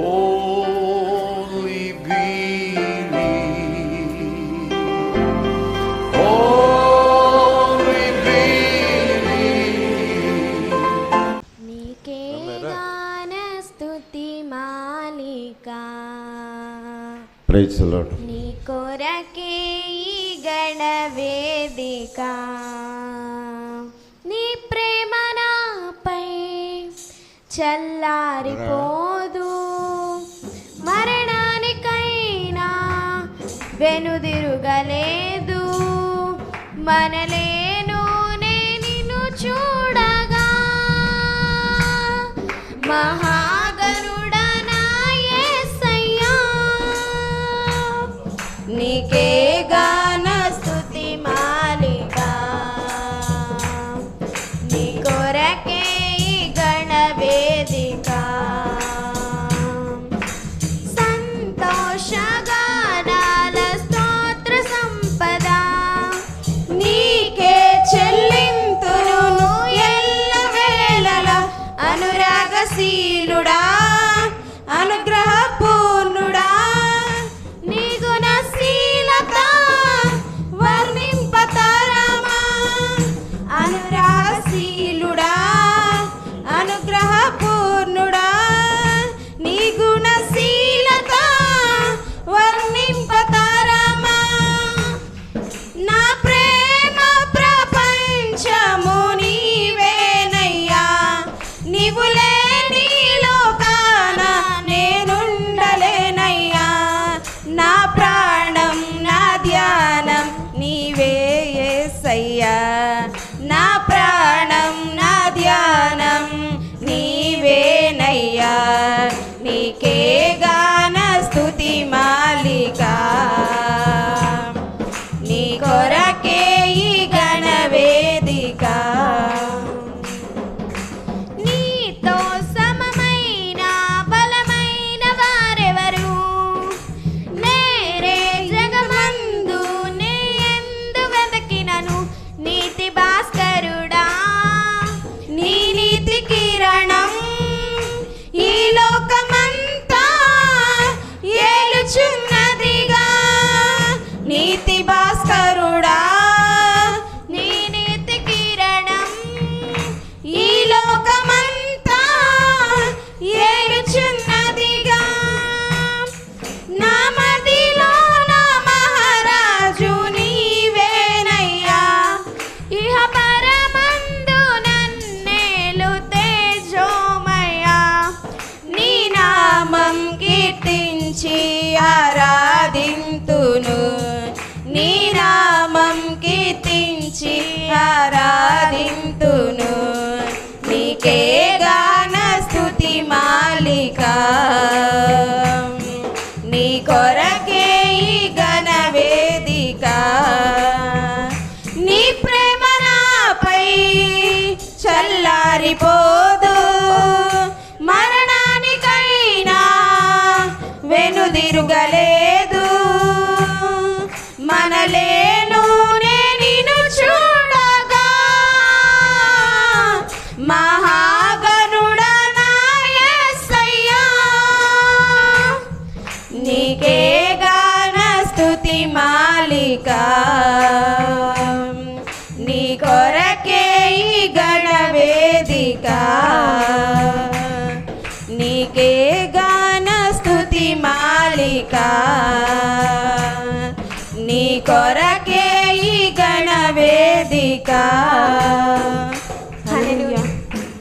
Only believe. Only believe. మీకే గాన స్తుతి మాలిక ప్రైజ్ లార్డ్ నీ కొరకే ఈ గణవేదిక నీ ప్రేమ నాపై చల్లారిపో వెనుదిరుగలేదు. మనలేను నిన్ను చూడగా. మహాగరుడనాయసయ్యా. నీకే గాన స్థుతి మాలిక నీ vecino, ¡ra! por aquí. నీ కొరకే ఈ ఘన వేదిక. నీ ప్రేమ నాపై చల్లారిపో నీ కొరకే ఈ గణవేదిక